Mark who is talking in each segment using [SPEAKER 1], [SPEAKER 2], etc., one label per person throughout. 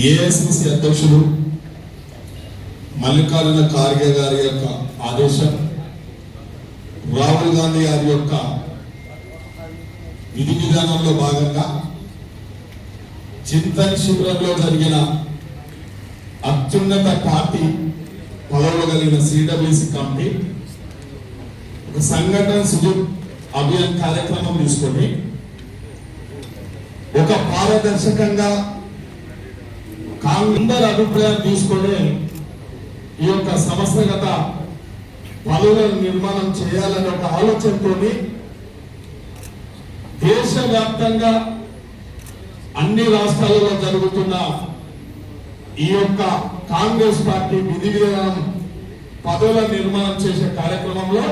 [SPEAKER 1] AICC అధ్యక్షుడు మల్లికార్జున ఖార్గే గారి యొక్క ఆదేశం రాహుల్ గాంధీ గారి యొక్క విధి విధానంలో భాగంగా చింతన్ శిబిరంలో జరిగిన అత్యున్నత పార్టీ పదవులు కలిగిన సిడబ్ల్యూసి కమిటీ ఒక సంఘటన సుజుక్ అభియాన్ కార్యక్రమం తీసుకొని ఒక పారదర్శకంగా అందరి అభిప్రాయం తీసుకొని ఈ యొక్క సంస్థగత పదవులను నిర్మాణం చేయాలనే ఒక ఆలోచనతో దేశవ్యాప్తంగా అన్ని రాష్ట్రాలలో జరుగుతున్న ఈ యొక్క కాంగ్రెస్ పార్టీ విధి విధానం పదవుల నిర్మాణం చేసే కార్యక్రమంలో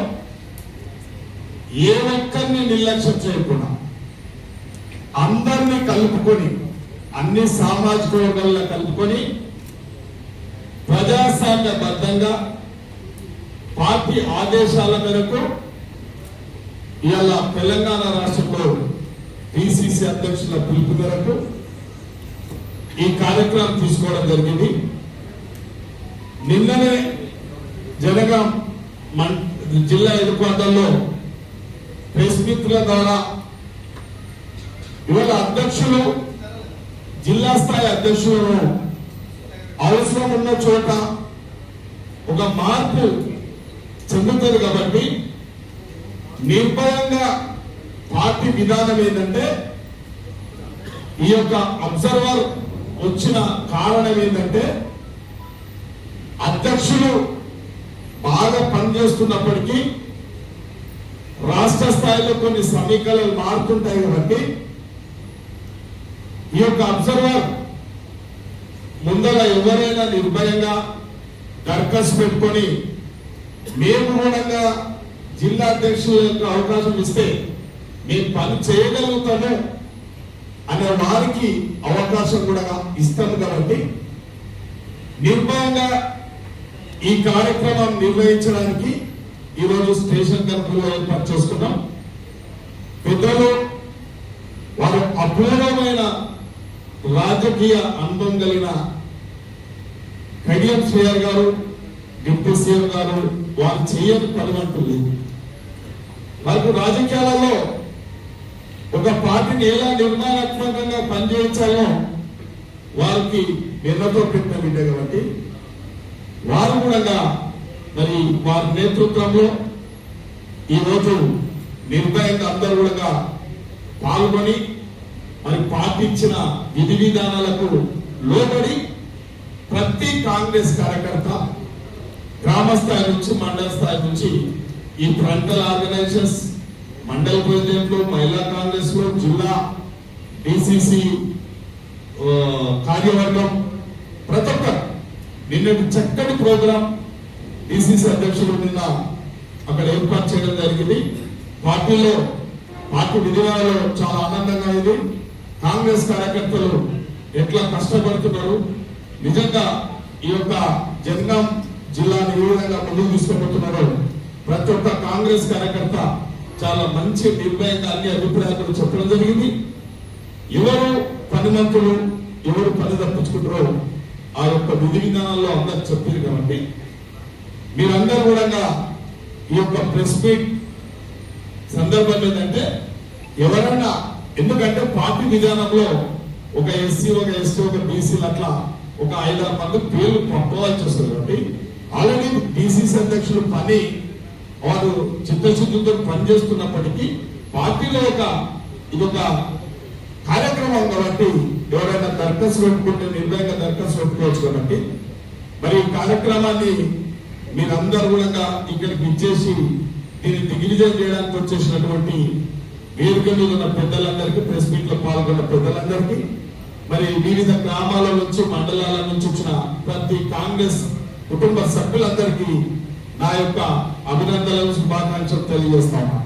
[SPEAKER 1] ఏ ఒక్కరిని నిర్లక్ష్యం చేయకుండా అందరినీ కలుపుకొని అన్ని సామాజిక వర్గాలను కలుపుకొని ప్రజాస్వామ్యబద్ధంగా పార్టీ ఆదేశాల మేరకు ఇవాళ తెలంగాణ రాష్ట్రంలో పిసిసి అధ్యక్షుల పిలుపు మేరకు ఈ కార్యక్రమం తీసుకోవడం జరిగింది. నిన్ననే జనగాం మన్ జిల్లా ఎదుర్కొండల్లో ప్రెస్ మిత్రుల ద్వారా ఇవాళ అధ్యక్షులు జిల్లా స్థాయి అధ్యక్షులను అవసరం ఉన్న చోట ఒక మార్పు చెందుతుంది కాబట్టి నిర్భయంగా పార్టీ విధానం ఏంటంటే ఈ యొక్క అబ్జర్వర్ వచ్చిన కారణం ఏంటంటే అధ్యక్షులు బాగా పనిచేస్తున్నప్పటికీ రాష్ట్ర స్థాయిలో కొన్ని సమీకరణలు మారుతుంటాయి కాబట్టి ఈ యొక్క అబ్జర్వర్ ముందర ఎవరైనా నిర్భయంగా దరఖాస్తు పెట్టుకొని మేము కూడా జిల్లా అధ్యక్షుల యొక్క అవకాశం ఇస్తే మేము పని చేయగలుగుతాము అనే వారికి అవకాశం కూడా ఇస్తాము కాబట్టి నిర్భయంగా ఈ కార్యక్రమం నిర్వహించడానికి ఈరోజు స్టేషన్ కనుకలో ఏర్పాటు చేసుకున్నాం. పెద్దలు వారు అపూర్వమైన రాజకీయ అనుభవం కలిగిన కడియం శ్రేయర్ గారు డిప్యూటీ సీఎం గారు వారు చేయని పని అంటూ లేదు వారికి రాజకీయాలలో ఒక పార్టీని ఎలా నిర్మాణాత్మకంగా పనిచేయించాలో వారికి నిన్నతో పెట్టిన బిడ్డ కాబట్టి వారు కూడా మరి వారి నేతృత్వంలో ఈరోజు నిర్భయంగా అందరూ కూడా పాల్గొని మరి పాటించిన విధి విధానాలకు లోబడి ప్రతి కాంగ్రెస్ కార్యకర్త గ్రామ స్థాయి నుంచి మండల స్థాయి నుంచి ఈ ఫ్రంటల్ ఆర్గనైజేషన్స్ మండల ప్రెసిడెంట్లు మహిళా కాంగ్రెస్లో జిల్లా డిసిసి కార్యవర్గం ప్రతి ఒక్కరు నిన్నటి చక్కటి ప్రోగ్రాం డిసిసి అధ్యక్షులు నిన్న అక్కడ ఏర్పాటు చేయడం జరిగింది. పార్టీలో పార్టీ విధానాలు చాలా ఆనందంగా ఉంది. కాంగ్రెస్ కార్యకర్తలు ఎట్లా కష్టపడుతున్నారు? నిజంగా ఈ యొక్క జనగాం జిల్లాను ఏ విధంగా ముందుకు తీసుకుపోతున్నారో ప్రతి ఒక్క కాంగ్రెస్ కార్యకర్త చాలా మంచి నిర్ణయంగా అన్ని అభిప్రాయాలు చెప్పడం జరిగింది. ఎవరు పనిమంతులు ఎవరు పని తప్పించుకుంటారో ఆ యొక్క విధి విధానాల్లో అందరు చెప్పారు కాబట్టి మీరందరూ కూడా ఈ యొక్క ప్రెస్ మీట్ సందర్భం ఏంటంటే ఎవరైనా ఎందుకంటే పార్టీ విధానంలో ఒక ఎస్సీ ఒక ఎస్టీ ఒక బీసీలు అట్లా ఒక ఐదారు మంది పేర్లు పంపవలసి వస్తుంది కాబట్టి ఆల్రెడీ బీసీసీ అధ్యక్షులు పని వారు చిత్తశుద్ధితో పనిచేస్తున్నప్పటికీ పార్టీలో ఒక ఇది ఒక కార్యక్రమం కాబట్టి ఎవరైనా దరఖాస్తు పెట్టుకుంటే నిర్భయంగా దరఖాస్తు పెట్టుకోవచ్చు కాబట్టి మరి ఈ కార్యక్రమాన్ని మీరందరూ కూడా ఇక్కడికి ఇచ్చేసి దీన్ని దిగ్విజయం చేయడానికి వచ్చేసినటువంటి వేదిక ఉన్న పెద్దలందరికీ ప్రెస్ మీట్లో పాల్గొన్న పెద్దలందరికీ మరి వివిధ గ్రామాల నుంచి మండలాల నుంచి వచ్చిన ప్రతి కాంగ్రెస్ కుటుంబ సభ్యులందరికీ నా యొక్క అభినందనలు శుభాకాంక్షలు తెలియజేస్తాను